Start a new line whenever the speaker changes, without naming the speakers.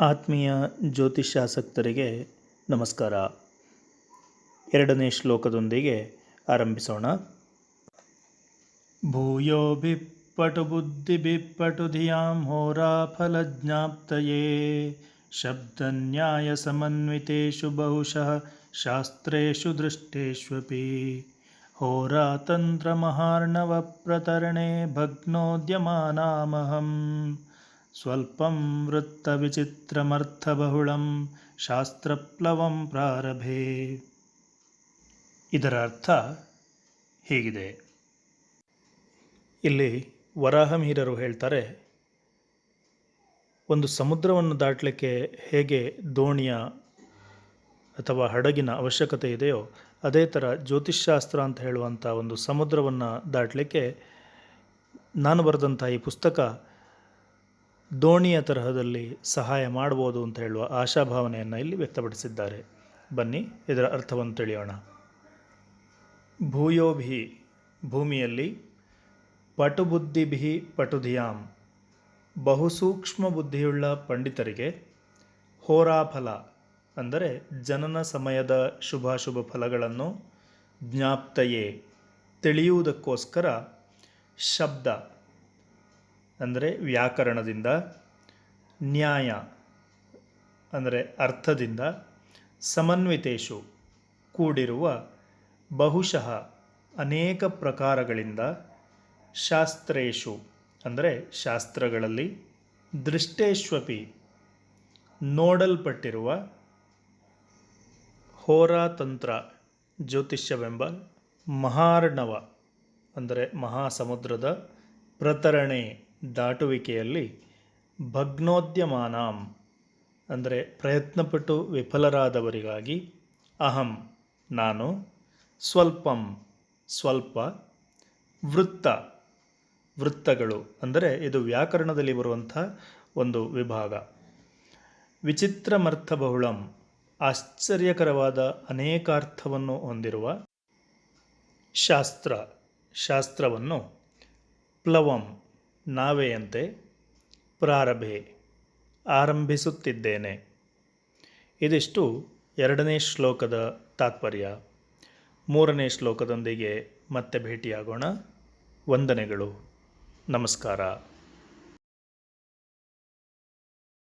ಆತ್ಮೀಯ ಜ್ಯೋತಿಷ್ಯಾಸಕ್ತರಿಗೆ ನಮಸ್ಕಾರ. ಎರಡನೇ ಶ್ಲೋಕದೊಂದಿಗೆ ಆರಂಭಿಸೋಣ. ಭೂಯೋ ಬಿಪ್ಪಟು ಬುದ್ಧಿ ಬಿಪ್ಪಟು ಧಿಯಾಂ ಹೋರಾಫಲಜ್ಞಾಪ್ತಯೇ ಶಬ್ದನ್ಯಾಯ ಸಮನ್ವಿತೇಶು ಬಹುಶಃ ಶಾಸ್ತ್ರೇಷು ದೃಷ್ಟೇಷ್ವಪಿ. ಹೋರಾತಂತ್ರ ಮಹಾರ್ಣವ ಪ್ರತರಣೆ ಭಗ್ನೋದ್ಯಮಾನಾಮಹಂ. ಸ್ವಲ್ಪ ವೃತ್ತ ವಿಚಿತ್ರಮರ್ಥ ವೃತ್ತವಿಚಿತ್ರಮರ್ಥಬಹುಳಂ ಶಾಸ್ತ್ರಪ್ಲವಂ ಪ್ರಾರಭೆ. ಇದರ ಅರ್ಥ ಹೀಗಿದೆ. ಇಲ್ಲಿ ವರಾಹಮೀರರು ಹೇಳ್ತಾರೆ, ಒಂದು ಸಮುದ್ರವನ್ನು ದಾಟಲಿಕ್ಕೆ ಹೇಗೆ ದೋಣಿಯ ಅಥವಾ ಹಡಗಿನ ಅವಶ್ಯಕತೆ ಇದೆಯೋ ಅದೇ ಥರ ಜ್ಯೋತಿಷ್ಶಾಸ್ತ್ರ ಅಂತ ಹೇಳುವಂಥ ಒಂದು ಸಮುದ್ರವನ್ನು ದಾಟಲಿಕ್ಕೆ ನಾನು ಬರೆದಂಥ ಈ ಪುಸ್ತಕ ದೋಣಿಯ ತರಹದಲ್ಲಿ ಸಹಾಯ ಮಾಡ್ಬೋದು ಅಂತ ಹೇಳುವ ಆಶಾಭಾವನೆಯನ್ನು ಇಲ್ಲಿ ವ್ಯಕ್ತಪಡಿಸಿದ್ದಾರೆ. ಬನ್ನಿ, ಇದರ ಅರ್ಥವನ್ನು ತಿಳಿಯೋಣ. ಭೂಯೋಭಿ ಭೂಮಿಯಲ್ಲಿ ಪಟುಬುದ್ಧಿಭಿ ಪಟುಧಿಯಾಂ. ಬಹುಸೂಕ್ಷ್ಮ ಬುದ್ಧಿಯುಳ್ಳ ಪಂಡಿತರಿಗೆ ಹೋರಾಫಲ ಅಂದರೆ ಜನನ ಸಮಯದ ಶುಭಾಶುಭ ಫಲಗಳನ್ನು ಜ್ಞಾಪ್ತಯೇ, ತಿಳಿಯುವುದಕ್ಕೋಸ್ಕರ ಶಬ್ದ ಅಂದರೆ ವ್ಯಾಕರಣದಿಂದ, ನ್ಯಾಯ ಅಂದರೆ ಅರ್ಥದಿಂದ ಸಮನ್ವಿತೇಶು ಕೂಡಿರುವ ಬಹುಶಃ ಅನೇಕ ಪ್ರಕಾರಗಳಿಂದ ಶಾಸ್ತ್ರೇಶು ಅಂದರೆ ಶಾಸ್ತ್ರಗಳಲ್ಲಿ ದೃಷ್ಟೇಶ್ವಪಿ ನೋಡಲ್ಪಟ್ಟಿರುವ ಹೋರಾತಂತ್ರ ಜ್ಯೋತಿಷ್ಯವೆಂಬ ಮಹಾರ್ಣವ ಅಂದರೆ ಮಹಾಸಮುದ್ರದ ಪ್ರತರಣೆ ದಾಟುವಿಕೆಯಲ್ಲಿ ಭಗ್ನೋದ್ಯಮಾನಾಂ ಅಂದರೆ ಪ್ರಯತ್ನಪಟ್ಟು ವಿಫಲರಾದವರಿಗಾಗಿ ಅಹಂ, ನಾನು, ಸ್ವಲ್ಪಂ, ಸ್ವಲ್ಪ, ವೃತ್ತ, ವೃತ್ತಗಳು ಅಂದರೆ ಇದು ವ್ಯಾಕರಣದಲ್ಲಿ ಬರುವಂಥ ಒಂದು ವಿಭಾಗ. ವಿಚಿತ್ರಮರ್ಥ ಬಹುಳಂ ಆಶ್ಚರ್ಯಕರವಾದ ಅನೇಕಾರ್ಥವನ್ನು ಹೊಂದಿರುವ ಶಾಸ್ತ್ರ, ಶಾಸ್ತ್ರವನ್ನು ಪ್ಲವಂ ನಾವೆಯಂತೆ ಪ್ರಾರಭೆ ಆರಂಭಿಸುತ್ತಿದ್ದೇನೆ. ಇದಿಷ್ಟು ಎರಡನೇ ಶ್ಲೋಕದ ತಾತ್ಪರ್ಯ. ಮೂರನೇ ಶ್ಲೋಕದೊಂದಿಗೆ ಮತ್ತೆ ಭೇಟಿಯಾಗೋಣ. ವಂದನೆಗಳು. ನಮಸ್ಕಾರ.